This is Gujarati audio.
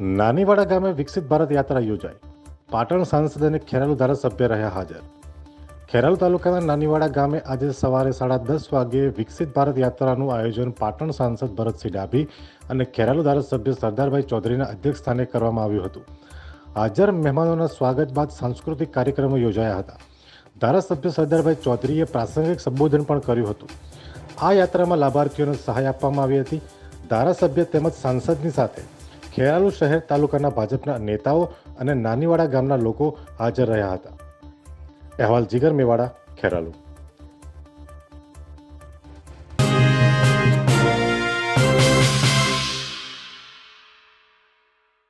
નાનીવાડા ગામે વિકસિત ભારત યાત્રા યોજાઈ પાટણ સાંસદ અને ખેરાલુ ધારાસભ્ય રહ્યા હાજર ખેરાલુ તાલુકાના નાનીવાડા ગામે આજે સવારે સાડા દસ વાગ્યે વિકસિત ભારત યાત્રાનું આયોજન પાટણ સાંસદ ભરતસિંહ ડાભી અને ખેરાલુ ધારાસભ્ય સરદારભાઈ ચૌધરીના અધ્યક્ષ સ્થાને કરવામાં આવ્યું હતું। હાજર મહેમાનોના સ્વાગત બાદ સાંસ્કૃતિક કાર્યક્રમો યોજાયા હતા। ધારાસભ્ય સરદારભાઈ ચૌધરીએ પ્રાસંગિક સંબોધન પણ કર્યું હતું। આ યાત્રામાં લાભાર્થીઓને સહાય આપવામાં આવી હતી। ધારાસભ્ય તેમજ સાંસદની સાથે ખેરાલુ શહેર તાલુકાના ભાજપના નેતાઓ અને નાનીવાડા ગામના લોકો હાજર રહ્યા હતા. અહેવાલ જીગર મેવાડા, ખેરાલુ.